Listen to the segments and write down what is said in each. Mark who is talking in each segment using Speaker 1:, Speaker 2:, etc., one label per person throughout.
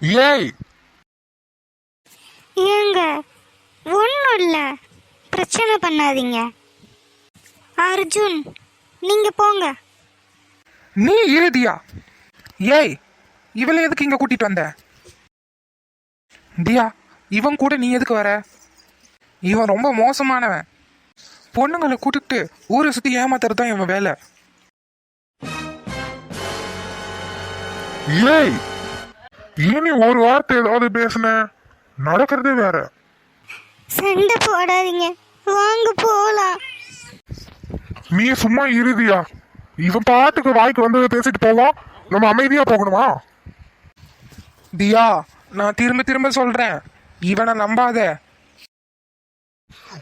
Speaker 1: ஏய்.
Speaker 2: ஏங்க ஒன்றும் இல்லை. பிரச்சனை பண்ணாதீங்க. அர்ஜுன் நீங்கள் போங்க.
Speaker 1: நீ ஏதியா ஏய் இவளை எதுக்கு இங்க கூட்டிட்டு வந்த? தியா இவன் கூட நீ எதுக்கு வர? இவன் ரொம்ப மோசமானவன். பொண்ணுங்களை கூட்டிட்டு ஊரை சுத்தி ஏமாத்துறது தான் இவன் வேலை.
Speaker 3: ஏய். இனி ஒரு வார்த்தை ஏதாவது பேசுன. நடக்கிறதே வேற.
Speaker 2: சண்டை போடாதீங்க. வாங்க போகலாம்
Speaker 3: நீ சும்மா இறுதியா இவன் பாட்டுக்கு வாய்க்கு வந்து பேசிட்டு போவான் நம்ம அமைதியா போகணுமா?
Speaker 1: தியா நான் திரும்ப திரும்ப சொல்றேன். இவனை நம்பாத.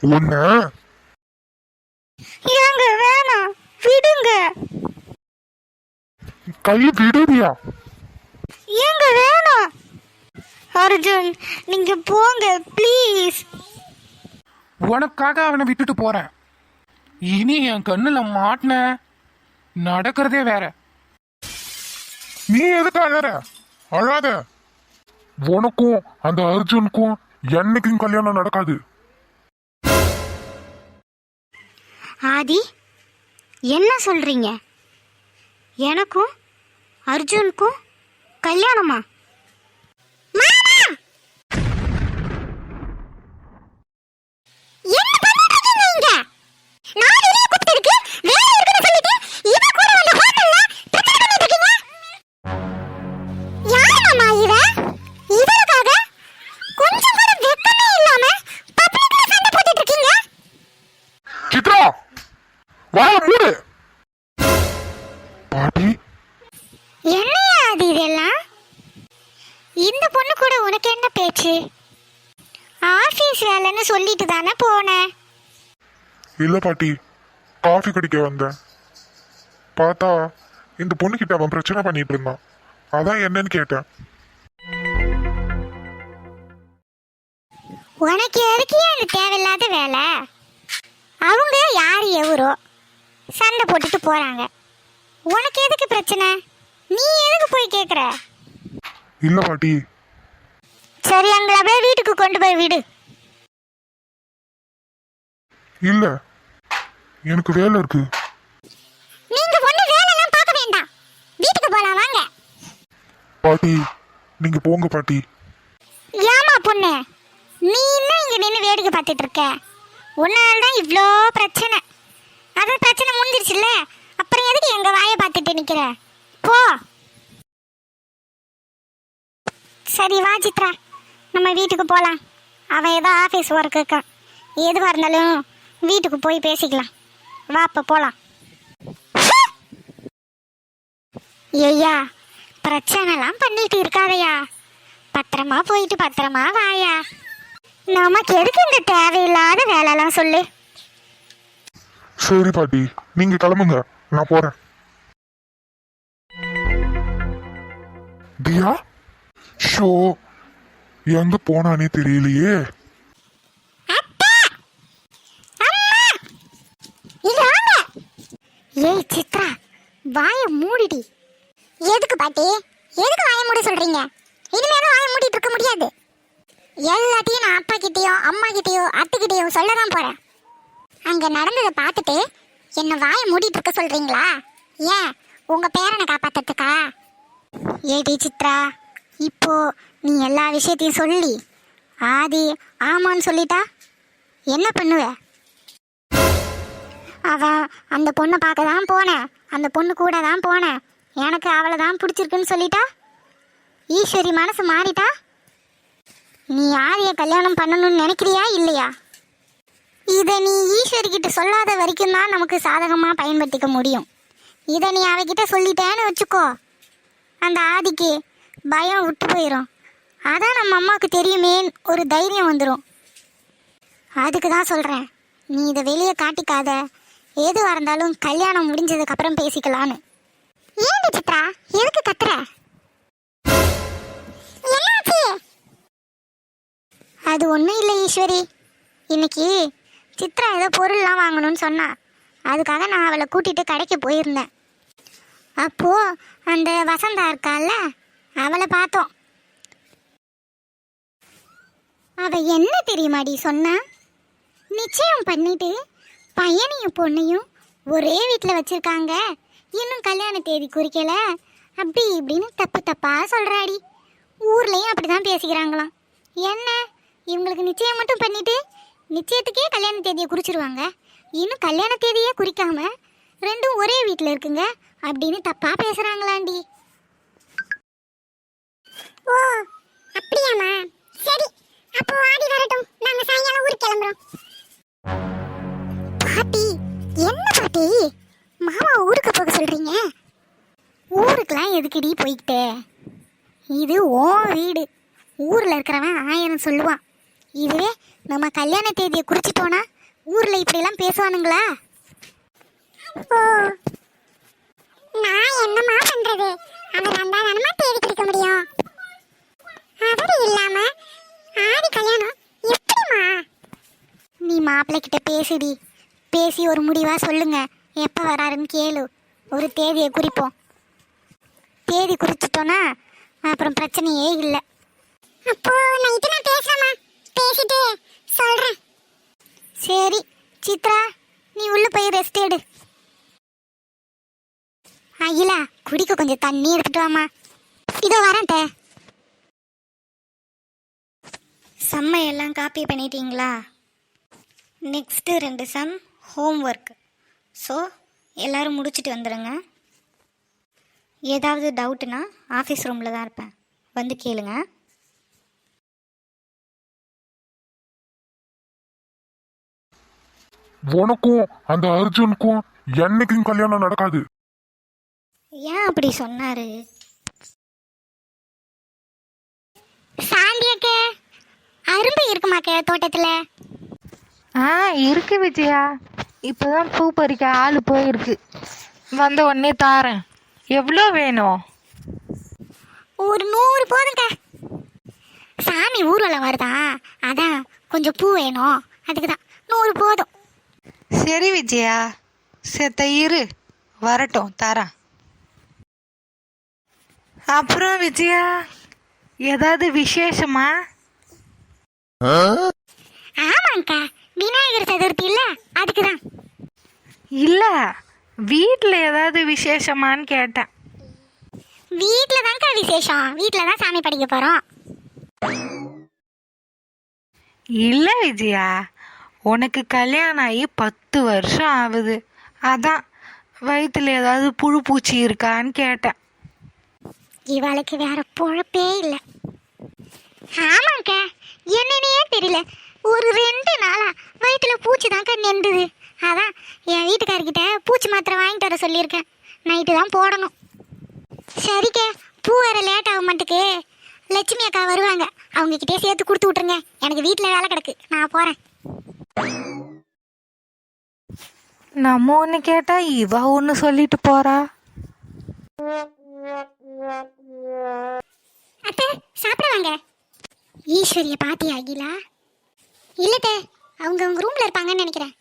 Speaker 3: உன்ன?
Speaker 2: ஏங்க வேணாம். விடுங்க.
Speaker 3: கை விடுதியா
Speaker 2: ஏங்க வேணாம் அர்ஜுன் நீங்க போங்க ப்ளீஸ்
Speaker 1: உனக்காக அவனை விட்டுட்டு போறேன். இனி என் கண்ணுல மாட்டின நடக்கிறதே வேற.
Speaker 3: நீ எதுக்கு அழற? அழாத. உனக்கும் அந்த அர்ஜுனுக்கும் என்னைக்கும் கல்யாணம் நடக்காது.
Speaker 2: ஆதி என்ன சொல்றீங்க? எனக்கும் அர்ஜுனுக்கும் கல்யாணமா? கூட உனக்கு என்ன பேச்சு? ஆபீஸ் வேலைன்னு சொல்லிட்டு தானே போனேன்
Speaker 3: இல்ல பாட்டி காஃபி குடிக்க வந்தேன். பார்த்தா இந்த பொண்ணுகிட்ட அவன் பிரச்சனை பண்ணிட்டு இருந்தான். அதான் என்னன்னு கேட்டேன்.
Speaker 2: உனக்கு எதுக்கு அந்த தேவையில்லாத வேலை? அவங்க யார் எவரோ சண்டை போட்டுட்டு போறாங்க. உனக்கு எதுக்கு பிரச்சனை? நீ எதுக்கு போய் கேக்குற?
Speaker 3: இல்ல பாட்டி
Speaker 2: சரி அங்களை அப்படியே வீட்டுக்கு கொண்டு போய் விடு.
Speaker 3: இல்ல. எனக்கு வேலை இருக்கு.
Speaker 2: நீங்க ஒண்ணு வேலைலாம் பார்க்க வேண்டாம். வீட்டுக்கு போலாம் வாங்க.
Speaker 3: பாட்டி நீங்க போங்க பாட்டி.
Speaker 2: ஏமா பொண்ணு? நீ இன்னும் இங்க நின்று வேடிக்கை பார்த்துட்டு இருக்க. உன்னால தான் இவ்வளோ பிரச்சனை. அது பிரச்சனை முடிஞ்சிருச்சுல்ல? அப்புறம் எதுக்கு எங்க வாயை பார்த்துட்டு நிக்கிற? போ. சரி வா சித்ரா. நம்ம வீட்டுக்கு போகலாம் அவன் ஏதோ ஆஃபீஸ் ஒர்க் இருக்கான். எதுவாக இருந்தாலும் வீட்டுக்கு போய் பேசிக்கலாம். வா அப்போ போகலாம் ஐயா பிரச்சனைலாம் பண்ணிட்டு இருக்காதயா. பத்திரமா போயிட்டு பத்திரமா வாயா. நமக்கு எதுக்கு இந்த தேவையில்லாத வேலைலாம் சொல்லு.
Speaker 3: சரி பாட்டி. நீங்க கிளம்புங்க. நான் போறேன். தியா? ஷோ எங்க போனானே தெரியலையே.
Speaker 2: ஏய் சித்ரா வாய மூடிடி. எதுக்கு பாட்டி? எதுக்கு வாய மூட சொல்றீங்க? இனிமேலும் வாய மூடிட்டு இருக்க முடியாது. எல்லாத்தையும் நான் அப்பா கிட்டயும் அம்மா கிட்டயும் அத்துக்கிட்டயும் சொல்ல தான் போறேன். அங்க நடந்ததை பார்த்துட்டு என்ன வாய மூடிட்டு இருக்க சொல்றீங்களா? ஏன்? உங்க பேரனை காப்பாத்துறதுக்கா? ஏடி சித்ரா இப்போ நீ எல்லா விஷயத்தையும் சொல்லி ஆதி ஆமான்னு சொல்லிட்டா என்ன பண்ணுவ? அவன் அந்த பொண்ணை பார்க்க தான் போனேன் அந்த பொண்ணு கூட தான் போனேன் எனக்கு அவளை தான் பிடிச்சிருக்குன்னு சொல்லிட்டா? ஈஸ்வரி மனசு மாறிட்டா? நீ ஆதியை கல்யாணம் பண்ணணும்னு நினைக்கிறியா இல்லையா? இதை நீ ஈஸ்வரிக்கிட்ட சொல்லாத வரைக்கும் தான் நமக்கு சாதகமாக பயன்படுத்திக்க முடியும். இதை நீ அவகிட்ட சொல்லிட்டேன்னு வச்சுக்கோ. அந்த ஆதிக்கு பயம் விட்டு போயிடும் அதான் நம்ம அம்மாவுக்கு தெரியுமே ஒரு தைரியம் வந்துடும் அதுக்கு தான் சொல்கிறேன் நீ இதை வெளியே காட்டிக்காத. எதுவாக இருந்தாலும் கல்யாணம் முடிஞ்சதுக்கப்புறம் பேசிக்கலான்னு ஏன் சித்ரா? எதுக்கு கத்துற? அது ஒன்றும் இல்லை ஈஸ்வரி. இன்னைக்கு சித்ரா ஏதோ பொருள்லாம் வாங்கணும்னு சொன்னா. அதுக்காக நான் அவளை கூட்டிட்டு கடைக்கு போயிருந்தேன். அப்போது அந்த வசந்தா இருக்கால்ல அவளை பார்த்தோம். அவ என்ன தெரியுமாடி சொன்னா? நிச்சயம் பண்ணிட்டு பையனையும் பொண்ணையும் ஒரே வீட்டில் வச்சிருக்காங்க. இன்னும் கல்யாண தேதி குறிக்கல. அப்படி இப்படின்னு தப்பு தப்பா சொல்றாடி. ஊர்லயும் அப்படிதான் பேசிக்கிறாங்களாம். என்ன? இவங்களுக்கு நிச்சயம் மட்டும் பண்ணிட்டு நிச்சயத்துக்கே கல்யாண தேதியை குறிச்சிருவாங்க. இன்னும் கல்யாண தேதியே குறிக்காம ரெண்டும் ஒரே வீட்டில் இருக்குங்க. அப்படின்னு தப்பா பேசுறாங்களாண்டி. ஓ அப்படியாம்மா. சரி. அப்போ ஆடி வரட்டும். நாங்க சாயங்காலம் ஊருக்கு கிளம்புறோம். பாட்டி என்ன பாட்டி? மாமா ஊருக்கு போக சொல்றீங்க? ஊருக்குலாம் எதுக்குடி போய்கிட்டே இது ஓ வீடு. ஊரில் இருக்கிறவன் ஆயிரம் சொல்லுவான். இதுவே நம்ம கல்யாண தேதியை குறிச்சிட்டோன்னா ஊரில் இப்படியெல்லாம் பேசுவானுங்களா? ஓ நான் என்னமா பண்றது? அவர் வந்தா தானமா தேடி குறிக்க முடியும். அவர் இல்லாம ஆடி கல்யாணம். எப்படிமா நீ மாப்பிள்ளை கிட்ட பேசுடி. பேசி ஒரு முடிவா சொல்லுங்க. எப்போ வராருன்னு கேளு. ஒரு தேதியை குறிப்போம். தேதி குறிச்சிட்டோன்னா அப்புறம் பிரச்சனையே இல்லை. அப்போ நைட்டு நான் பேசுறேம்மா பேசிட்டு சொல்றேன். சரி சித்ரா நீ உள்ள போய் ரெஸ்ட் எடு. அகிலா குடிக்க கொஞ்சம் தண்ணி எடுத்துட்டு வாமா இதோ வரேன்ட்ட செம்ம எல்லாம் காப்பி பண்ணிட்டீங்களா? நெக்ஸ்ட்டு ரெண்டு சம் ஹோம் ஒர்க் ஸோ எல்லோரும் முடிச்சுட்டு வந்துடுங்க ஏதாவது டவுட்னா ஆஃபீஸ் ரூமில் தான் இருப்பேன். வந்து கேளுங்க.
Speaker 3: உனக்கும் அந்த அர்ஜுனுக்கும் என்னைக்கும் கல்யாணம் நடக்காது.
Speaker 2: ஏன் அப்படி சொன்னாரு? சாந்தியக்கே அரும்பு இருக்குமாக்கே தோட்டத்தில்?
Speaker 4: ஆ இருக்கு விஜயா. இப்போதான் பூ பறிக்க ஆள் போயிருக்கு. வந்த உடனே தாரேன். எவ்வளோ வேணும்?
Speaker 2: ஒரு நூறு போதுங்க சாமி ஊர்வலம் வருதா? அதான் கொஞ்சம் பூ வேணும். அதுக்கு தான் நூறு போதும்.
Speaker 4: சரி விஜயா. செத்த இரு. வரட்டும் தரேன். அப்புறம் விஜயா ஏதாவது விசேஷமா?
Speaker 2: ஆமாங்க்கா விநாயகர் சதுர்த்தி இல்ல? அதுக்கு தான்
Speaker 4: இல்லை வீட்டில் ஏதாவது விசேஷமான்னு கேட்டேன்.
Speaker 2: வீட்டில் தான்க்கா விசேஷம். வீட்டில் தான் சாமி படிக்க போகிறோம்
Speaker 4: இல்லை விஜயா. உனக்கு கல்யாணம் ஆகி பத்து வருஷம் ஆகுது. அதான் வயிற்றுல ஏதாவது புழு பூச்சி இருக்கான்னு கேட்டேன்.
Speaker 2: இவளுக்கு வேற பொழப்பே இல்லை. ஆமாங்க்கா என்னன்னே தெரியல. ஒரு ரெண்டு நாளா வயிற்றுல பூச்சி தான்க்கா நெண்டுது அதான் என் வீட்டுக்காரர்கிட்ட பூச்சி மாத்திரை வாங்கிட்டு வர சொல்லியிருக்கேன். நைட்டு தான் போடணும். சரிக்கா பூ வேற லேட் ஆக மாட்டுக்கு. லட்சுமி அக்கா வருவாங்க. அவங்க கிட்டே சேர்த்து கொடுத்து விட்ருங்க எனக்கு வீட்டில் வேலை கிடக்கு. நான் போகிறேன்
Speaker 4: நம்ம ஒன்று கேட்டால் இவ ஒன்று சொல்லிட்டு போறா.
Speaker 2: அத்தை சாப்பிட வாங்க. ஈஸ்வரிய பாத்தி அகிலா? இல்லத்த அவங்க அவங்க ரூம்ல இருப்பாங்கன்னு நினைக்கிறேன்.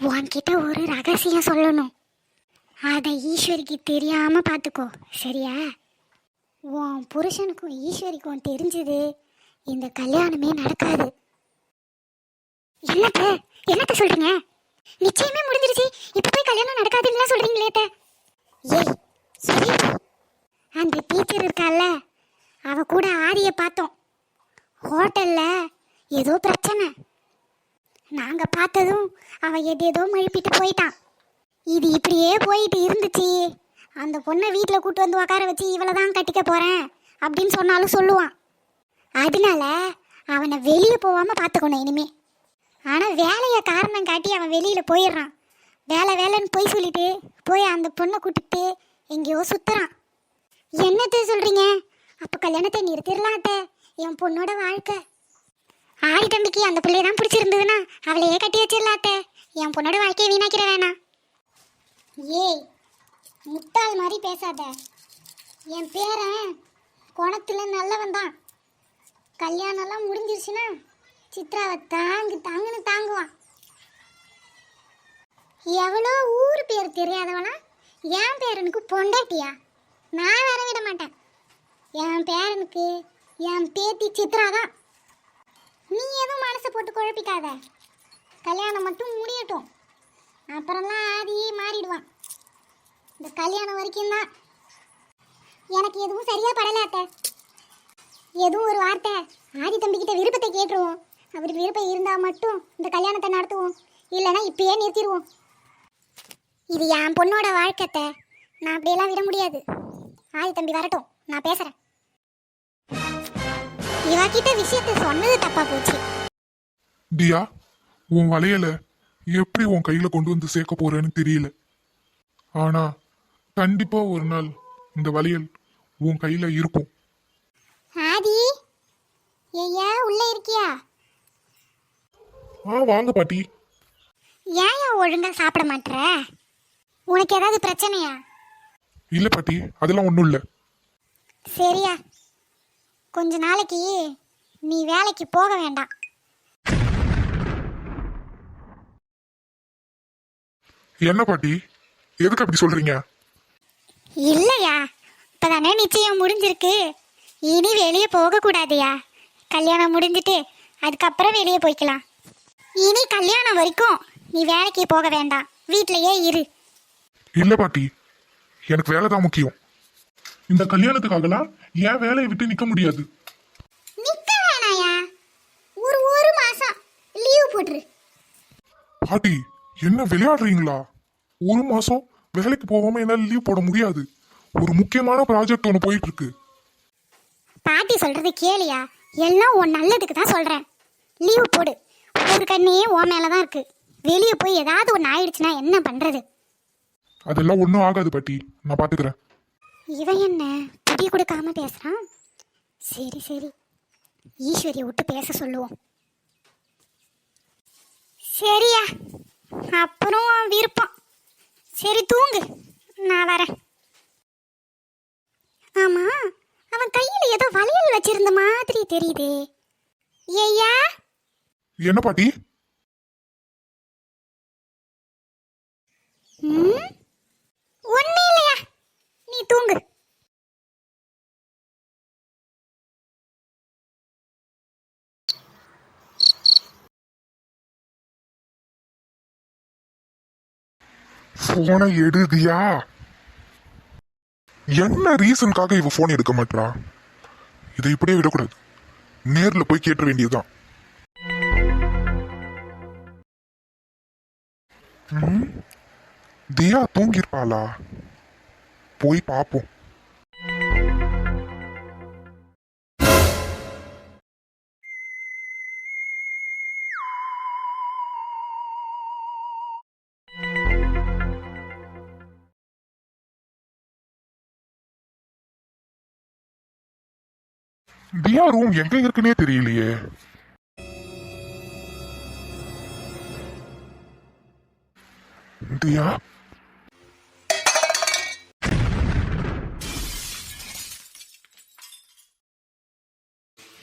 Speaker 2: உன்கிட்ட ஒரு ரகசியம் சொல்லணும். அதை ஈஸ்வரிக்கு தெரியாம பார்த்துக்கோ சரியா? உன் புருஷனுக்கும் ஈஸ்வரிக்கும் தெரிஞ்சது இந்த கல்யாணமே நடக்காது. என்னத்த என்னத்த சொல்றீங்க? நிச்சயமே முடிஞ்சிருச்சு. இப்ப போய் கல்யாணம் நடக்காதுன்னு சொல்றீங்களேட்ட ஏய் சரி அந்த டீச்சர் இருக்கால்ல அவ கூட ஆதியை பார்த்தோம். ஹோட்டல்ல ஏதோ பிரச்சனை. நாங்க பார்த்ததும் அவ எதேதோ மழுப்பிட்டு போயிட்டான். இது இப்படியே போயிட்டு இருந்துச்சு. அந்த பொண்ணை வீட்டில் கூட்டு வந்து உட்கார வச்சு இவளை தான் கட்டிக்க போறேன் அப்படின்னு சொன்னாலும் சொல்லுவான். அதனால அவனை வெளியே போகாமல் பார்த்துக்கணும் இனிமே. ஆனால் வேலையை காரணம் காட்டி அவன் வெளியில் போயிடுறான். வேலை வேலைன்னு போய் சொல்லிட்டு போய் அந்த பொண்ணை கூட்டிட்டு எங்கேயோ சுத்துறான். என்னத்தை சொல்றீங்க? அப்போ கல்யாணத்தை நிறுத்திடலாம் அத்தை என் பொண்ணோட வாழ்க்கை. ஆடி தம்பிக்கு அந்த பிள்ளைய தான் பிடிச்சிருந்ததுன்னா அவளையே கட்டி வச்சிடலாட்டே என் பொண்ணோட வாழ்க்கையை வீணாக்கிற வேணாம். ஏய் முட்டாள் மாதிரி பேசாத. என் பேரன் குணத்தில் நல்லவன் தான். கல்யாணம்லாம் முடிஞ்சிருச்சுன்னா சித்ராவை தாங்கு தாங்குன்னு தாங்குவான். எவ்வளோ ஊர் பேர் தெரியாதவனா? என் பேரனுக்கு பொண்டாட்டியா? நான் வர விட மாட்டேன். என் பேரனுக்கு என் பேத்தி சித்ரா தான் நீ எதுவும் மனசை போட்டு குழப்பிக்காத. கல்யாணம் மட்டும் முடியட்டும். அப்புறம்லாம் ஆதி மாறிடுவான். இந்த கல்யாணம் வரைக்கும் தான். எனக்கு எதுவும் சரியா படல அத்தை. எதுவும் ஒரு வார்த்தை. ஆதி தம்பிக்கிட்ட விருப்பத்தை கேட்டுருவோம். அவர் விருப்பம் இருந்தால் மட்டும் இந்த கல்யாணத்தை நடத்துவோம். இல்லைன்னா இப்பயே நிறுத்திடுவோம். இது என் பொண்ணோட வாழ்க்கத்தை நான் அப்படியெல்லாம் விட முடியாது. ஆதி தம்பி வரட்டும். நான் பேசுகிறேன் இவகிட்ட விஷயத்தை சொன்னது தப்பா போச்சு.
Speaker 3: தியா உன் வளையல எப்படி உன் கையில கொண்டு வந்து சேர்க்க போறேன்னு தெரியல. ஆனா கண்டிப்பா ஒரு நாள் இந்த வளையல் உன் கையில இருக்கும்.
Speaker 2: ஆதி ஐயா உள்ள இருக்கியா?
Speaker 3: ஆ வாங்க பாட்டி.
Speaker 2: ஏன் ஒழுங்கா சாப்பிட மாட்ற? உனக்கு ஏதாவது பிரச்சனையா?
Speaker 3: இல்ல பாட்டி அதெல்லாம் ஒண்ணும் இல்ல.
Speaker 2: சரியா. கொஞ்ச நாளைக்கு நீ வேலைக்கு போக வேண்டாம்.
Speaker 3: என்ன பாட்டி? எதுக்கு அப்படி சொல்றீங்க?
Speaker 2: இல்லையா. இப்பதானே நிச்சயம் முடிஞ்சிருக்கு. இனி வெளியே போக கூடாதுயா. கல்யாணம் முடிஞ்சிட்டு அதுக்கப்புறம் வெளியே போய்க்கலாம். இனி கல்யாணம் வரைக்கும் நீ வேலைக்கு போக வேண்டாம். வீட்டிலேயே இரு.
Speaker 3: இல்ல பாட்டி. எனக்கு வேலை தான் முக்கியம். இந்த கல்யாணத்துக்காகலாம் என் வேலையை விட்டு நிக்க முடியாது.
Speaker 2: நிக்க வேணாயா? ஒரு ஒரு மாசம் லீவ் போட்டுரு.
Speaker 3: பாட்டி என்ன விளையாடுறீங்களா? ஒரு மாசம் வேலைக்கு போகாம என்னால லீவ் போட முடியாது. ஒரு முக்கியமான ப்ராஜெக்ட் ஒன்று போயிட்டு இருக்கு
Speaker 2: பாட்டி சொல்றது கேளியா? எல்லாம் உன் நல்லதுக்கு தான் சொல்றேன். லீவ் போடு. ஒரு கண்ணே உன் மேல தான் இருக்கு. வெளியே போய் ஏதாவது ஒன்று ஆயிடுச்சுன்னா என்ன பண்றது?
Speaker 3: அதெல்லாம் ஒன்றும் ஆகாது பாட்டி. நான் பாத்துக்கிறேன்.
Speaker 2: இவன் என்ன பிடி கொடுக்காம பேசுகிறான் சரி சரி. ஈஸ்வரியை விட்டு பேச சொல்லுவோம். சரியா? அப்புறம் விருப்பம். சரி தூங்கு. நான் வரேன். ஆமா அவன் கையில் ஏதோ வளையல் வச்சிருந்த மாதிரி தெரியுதே. ஐயா
Speaker 3: என்ன பாட்டி
Speaker 2: ம் ஒன்னும் இல்லையா நீ தூங்கு
Speaker 3: போனை எடுதியா என்ன ரீசனுக்காக இவ போன் எடுக்க மாட்டா இதை இப்படியே விடக்கூடாது. நேர்ல போய் கேட்ட வேண்டியதுதான். ம், தியா தூங்கிருப்பாளா போய் பார்ப்போம் தியா ரூம் எங்க இருக்குன்னே தெரியலையே. தியா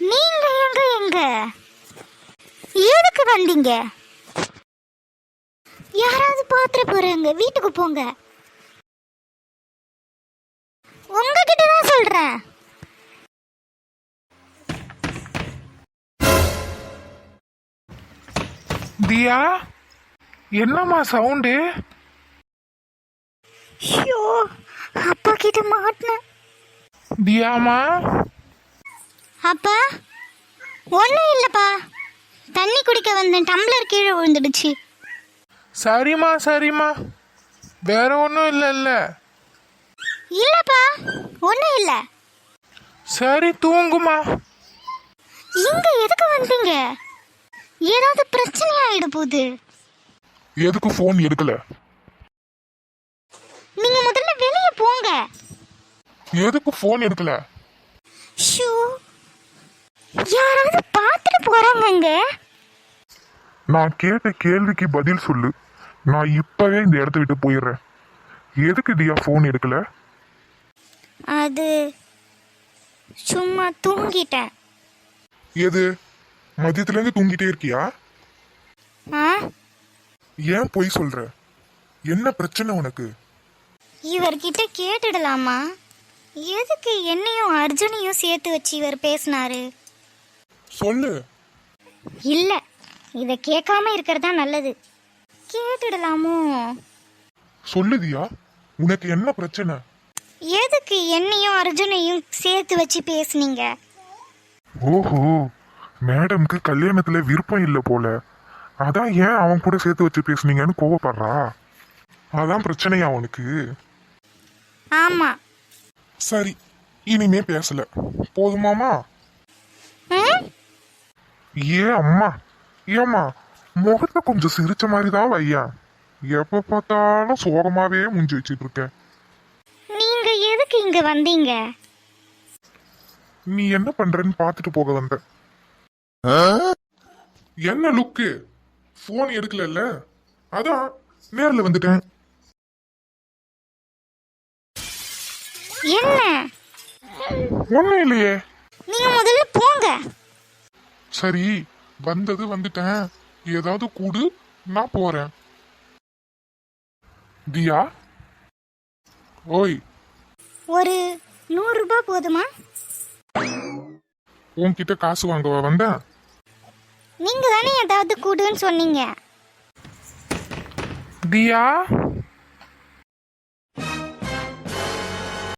Speaker 2: நீங்க எங்க எங்க? எதுக்கு வந்தீங்க? யாராவது பாத்திர போறாங்க வீட்டுக்கு போங்க. உங்ககிட்ட தான் சொல்றேன்.
Speaker 1: தியா என்னம்மா சவுண்டு?
Speaker 2: ஷோ அப்பா கிட்ட மாட்டினேன்
Speaker 1: தியாமா?
Speaker 2: அப்பா ஒன்றும் இல்லைப்பா. தண்ணி குடிக்க வந்தேன் டம்ளர் கீழே விழுந்துடுச்சு.
Speaker 1: சரிம்மா சரிம்மா. வேற ஒன்றும் இல்லைல்ல.
Speaker 2: இல்லைப்பா ஒன்றும் இல்லை.
Speaker 1: சரி தூங்குமா.
Speaker 2: இங்க எதுக்கு வந்தீங்க? ஏதாவது பிரச்சனை ஆயிட போகுது.
Speaker 3: எதுக்கு போன் எடுக்கல?
Speaker 2: நீங்க முதல்ல வெளியே போங்க.
Speaker 3: எதுக்கு போன் எடுக்கல?
Speaker 2: ஷூ யாராவது பார்த்துட்டு போறாங்கங்க.
Speaker 3: நான் கேட்ட கேள்விக்கு பதில் சொல்லு. நான் இப்பவே இந்த இடத்த விட்டு போயிடுறேன். எதுக்கு தியா போன் எடுக்கல?
Speaker 2: அது சும்மா தூங்கிட்டேன்.
Speaker 3: எது? மதியத்துல இருந்து தூங்கிட்டே இருக்கியா?
Speaker 2: ஆ?
Speaker 3: ஏன் பொய் சொல்ற? என்ன பிரச்சனை உனக்கு?
Speaker 2: இவர்கிட்ட கேட்டுடலாமா? எதுக்கு என்னையும் அர்ஜுனையும் சேர்த்து வச்சு இவர் பேசினாரு?
Speaker 3: சொல்லு.
Speaker 5: இல்லை இதை கேட்காம இருக்கிறது நல்லது. கேட்டுடலாமோ?
Speaker 3: சொல்லு தியா உனக்கு என்ன பிரச்சனை?
Speaker 5: எதுக்கு என்னையும் அர்ஜுனையும் சேர்த்து வச்சு பேசுனீங்க?
Speaker 3: ஓஹோ. மேடம்க்கு கல்யாணத்துல விருப்பம் இல்லை போல. அதான் ஏன் அவன் கூட சேர்த்து வச்சு பேசுனீங்கன்னு கோவப்படுறா? அதான் பிரச்சனையா அவனுக்கு
Speaker 5: ஆமாம்
Speaker 3: சரி இனிமே பேசல. போதுமாமா ஏ அம்மா. ஏம்மா முகத்தை கொஞ்சம் சிரிச்ச மாதிரி தான் வையா? எப்ப பார்த்தாலும் சோகமாவே மூஞ்சி வச்சிட்டு இருக்க.
Speaker 5: நீங்கள் எதுக்கு இங்கே வந்தீங்க?
Speaker 3: நீ என்ன பண்றன்னு பார்த்துட்டு போக வந்த. என்ன லுக்கு? போன் எடுக்கலல்ல? அதான் நேர்ல வந்துட்டேன்.
Speaker 5: என்ன?
Speaker 3: ஒண்ணும் இல்லையே.
Speaker 5: நீங்கள் முதல்ல போங்க.
Speaker 3: சரி வந்தது வந்துட்டேன். ஏதாவது கூடு நான் போறேன். தியா? ஓய்.
Speaker 5: ஒரு நூறுரூபா போதுமா?
Speaker 3: உன்கிட்ட காசு வாங்கவா? வந்தேன்.
Speaker 5: நீங்கள் தானே ஏதாவது கூடுன்னு சொன்னீங்க?
Speaker 1: தியா?